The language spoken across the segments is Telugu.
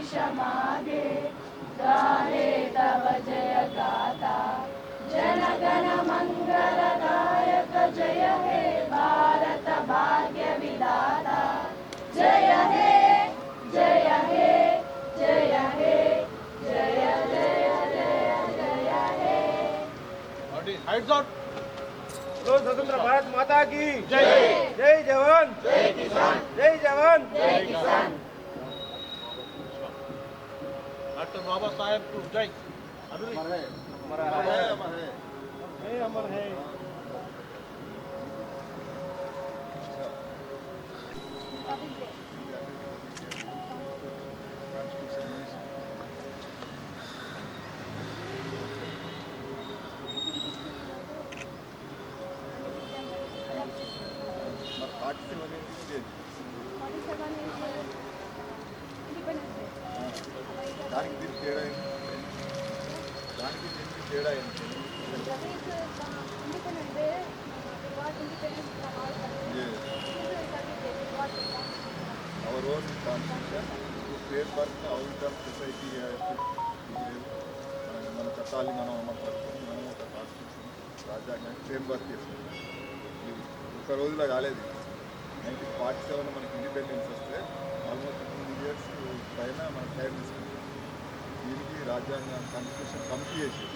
क्षमा दे गाने तब जय गाता जन गण मंगलदायक जय हे भारत भाग्य विदाता जय हे जय हे जय हे जय जय जय जय हे। स्वतंत्र भारत माता की। जय। जय जवान। जय किसान। जय जवान। जय किसान। डॉक्टर बाबा साहेब टू जय अमर है अमर है। దానికి దీనికి తేడా దానికి దీనికి తేడా ఏంటి our own constitution state work out of society మన చట్టాలు మనం అమలుపరుచుకొని మనం ఒక కాన్స్టిట్యూషన్ రాజ్యాంగాన్ని ఫ్రేమ్ వర్క్ చేసుకుంటాం ఇది ఒక రోజులో కాలేదు నైన్టీన్ ఫార్టీ సెవెన్ మనకి ఇండిపెండెన్స్ వస్తే ఆల్మోస్ట్ టూ ఇయర్స్ పైన మనం టైం తీసుకుంటాం దీనికి రాజ్యాంగ కాన్స్టిట్యూషన్ కమిటీ చేసి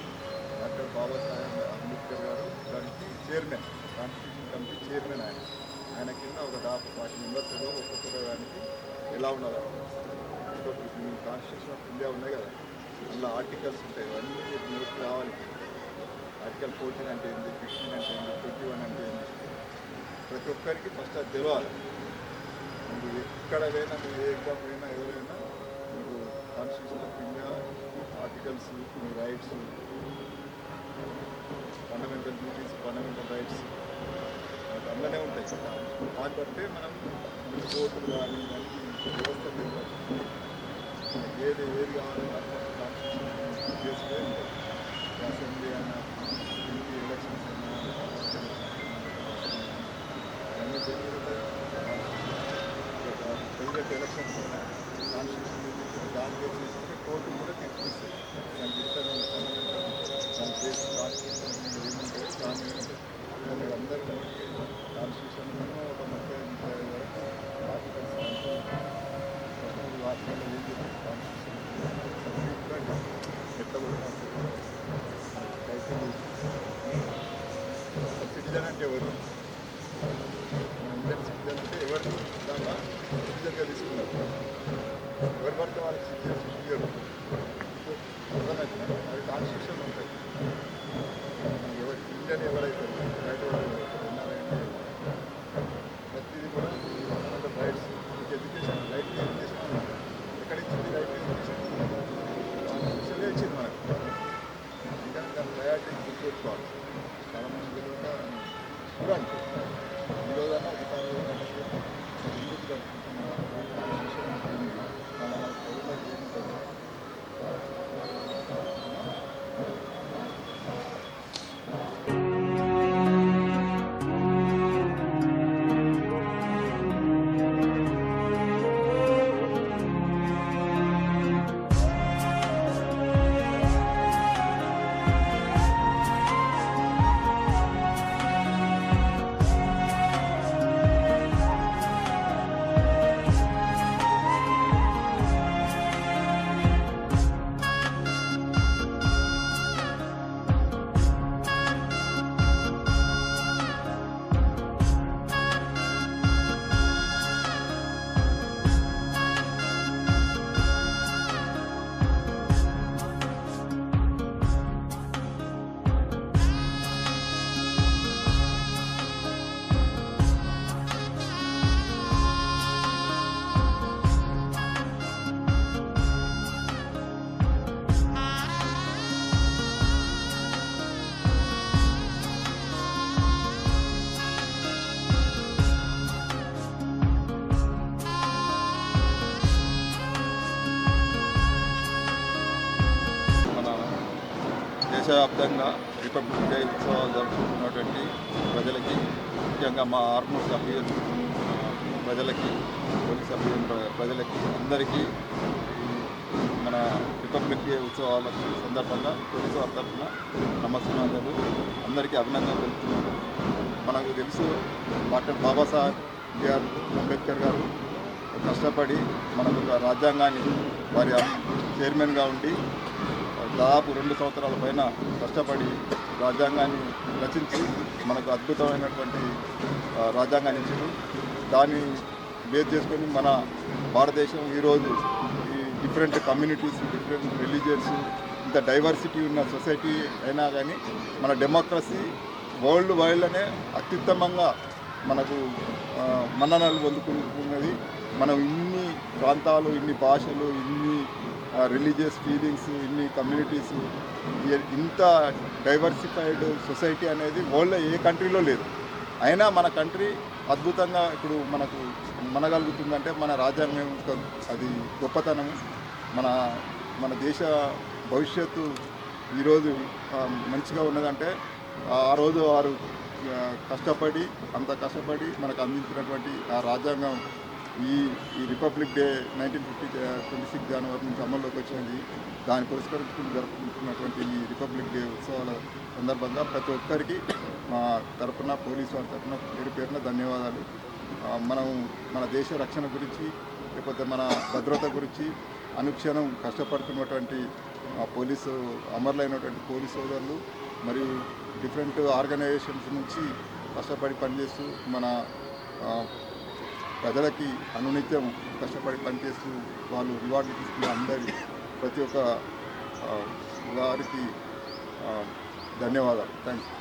డాక్టర్ బాబాసాహెబ్ అంబేద్కర్ గారు దానికి చైర్మన్ కాన్స్టిట్యూషన్ కమిటీ చైర్మన్ ఆయన. ఆయన కింద ఒక దాపు ఫార్టీ మెంబర్స్ ఏదో ఒక్కొక్క దానికి ఎలా ఉండాలి? ఇప్పుడు కాన్స్టిట్యూషన్ ఆఫ్ ఇండియా ఉన్నాయి కదా. అందులో ఆర్టికల్స్ ఉంటాయి అవన్నీ నోట్ రావాలి. ఆర్టికల్ ఫోర్టీన్ అంటే ఏంటి ఫిఫ్టీన్ అంటే ఏంటి ట్వంటీ వన్ అంటే ఏంటి ప్రతి ఒక్కరికి ఫస్ట్ అది తెలియాలి ఎక్కడ పోయినా మీరు ఏ ఎగ్జామ్ పోయినా ఎవరైనా కాన్స్టిట్యూషన్ ఆఫ్ ఇండియా ఆర్టికల్స్ కొన్ని rights fundamental duties fundamental rights అందులోనే ఉంటాయి. దాన్ని బట్టే మనం కోర్టులు కానీ దానికి వ్యవస్థ ఏది ఏది కావాలన్నా కాన్స్టిట్యూషన్ చేసుకునే ఉంటాయి అసెంబ్లీ అయినా ఎంపీ ఎలక్షన్స్ అయినా అన్నీ జరిగితే ప్రెసిడెంట్ ఎలక్షన్స్ అయినా కాన్స్టిట్యూషన్ దాని మీద తీసుకుంటే కోర్టు కూడా తీర్పిస్తాయి దానికి ఇతర దాని చేసి కాన్స్టిట్యూషన్ ఏముంటాయో దాని మీద ఉంటాయి మీరు అందరూ కాన్స్టిట్యూషన్ మినిమం ఒక ముప్పై ముప్పై ఐదు వరకు ఆర్టికల్స్ వాటిలో ఏం చెప్తారు కాన్స్టిట్యూషన్ కూడా ఎట్లా కూడా సిటిజన్ అంటే ఎవరు మన ఇండియన్ సిటిజన్ అంటే ఎవరు దాంట్లో సిటిజన్గా తీసుకున్నారు ఎవరు పడితే వాళ్ళకి సిటిజన్ ఇయ్యరు అర్థమవుతుందా అది కాన్స్టిట్యూషన్ ఉంటాయి ఎవరు ఇండియన్ ఎవరైతే రైట్ ఎవరైతే ప్రతిదీ కూడా రైట్స్ ఎడ్యుకేషన్ రైట్ ఎడ్యుకేషన్ ఎక్కడ ఇచ్చింది రైట్ ఎడ్యుకేషన్ కాన్స్టిట్యూషనే ఇచ్చింది మనకు అందుకని దాని ప్రయారిటీ గుర్తుపెట్టుకోవాలి చాలా మంది చూడండి ఈరోజు దేశవ్యాప్తంగా రిపబ్లిక్ డే ఉత్సవాలు జరుపుకుంటున్నటువంటి ప్రజలకి ముఖ్యంగా మా ఆర్మూర్ సభ్యులు ప్రజలకి పోలీస్ సభ్యులు ప్రజలకి అందరికీ మన రిపబ్లిక్ డే ఉత్సవాల సందర్భంగా పోలీసు వారి తరఫున నమస్కారాలు అందరికీ అభినందనలు తెలుపుతున్నాను. మనకు తెలుసు డాక్టర్ బాబాసాహెబ్ బిఆర్ అంబేద్కర్ గారు కష్టపడి మనకు ఒక రాజ్యాంగాన్ని వారి చైర్మన్గా ఉండి దాదాపు రెండు సంవత్సరాల పైన కష్టపడి రాజ్యాంగాన్ని రచించి మనకు అద్భుతమైనటువంటి రాజ్యాంగాన్ని ఇచ్చారు. దాన్ని బేస్ చేసుకొని మన భారతదేశం ఈరోజు ఈ డిఫరెంట్ కమ్యూనిటీస్ డిఫరెంట్ రిలీజియన్స్ ఇంత డైవర్సిటీ ఉన్న సొసైటీ అయినా కానీ మన డెమోక్రసీ వరల్డ్ వైడ్లోనే అత్యుత్తమంగా మనకు మన్ననలు పొందుకున్నది. మనం ఇన్ని ప్రాంతాలు ఇన్ని భాషలు ఇన్ని రిలీజియస్ ఫీలింగ్స్ ఇన్ని కమ్యూనిటీస్ ఇంత డైవర్సిఫైడ్ సొసైటీ అనేది వరల్డ్లో ఏ కంట్రీలో లేదు. అయినా మన కంట్రీ అద్భుతంగా ఇప్పుడు మనకు మనగలుగుతుందంటే మన రాజ్యాంగం అది గొప్పతనము మన మన దేశ భవిష్యత్తు ఈరోజు మంచిగా ఉన్నదంటే ఆ రోజు వారు కష్టపడి అంత కష్టపడి మనకు అందించినటువంటి ఆ రాజ్యాంగం ఈ ఈ republic day nineteen fifty twenty six జనవరి నుంచి అమల్లోకి వచ్చినది దాన్ని పురస్కరించుకుని జరుపుకుంటున్నటువంటి ఈ రిపబ్లిక్ డే ఉత్సవాల సందర్భంగా ప్రతి ఒక్కరికి మా తరపున పోలీసు వారి తరపున పేరు పేరున ధన్యవాదాలు. మనం మన దేశ రక్షణ గురించి లేకపోతే మన భద్రత గురించి అనుక్షణం కష్టపడుతున్నటువంటి పోలీసు అమరులైనటువంటి పోలీసు సోదరులు మరియు డిఫరెంట్ ఆర్గనైజేషన్స్ నుంచి కష్టపడి పనిచేస్తూ మన ప్రజలకి అనునిత్యం కష్టపడి పనిచేస్తూ వాళ్ళు రివార్డులు తీసుకున్న అందరి ప్రతి ఒక్క వారికి ధన్యవాదాలు. Thank you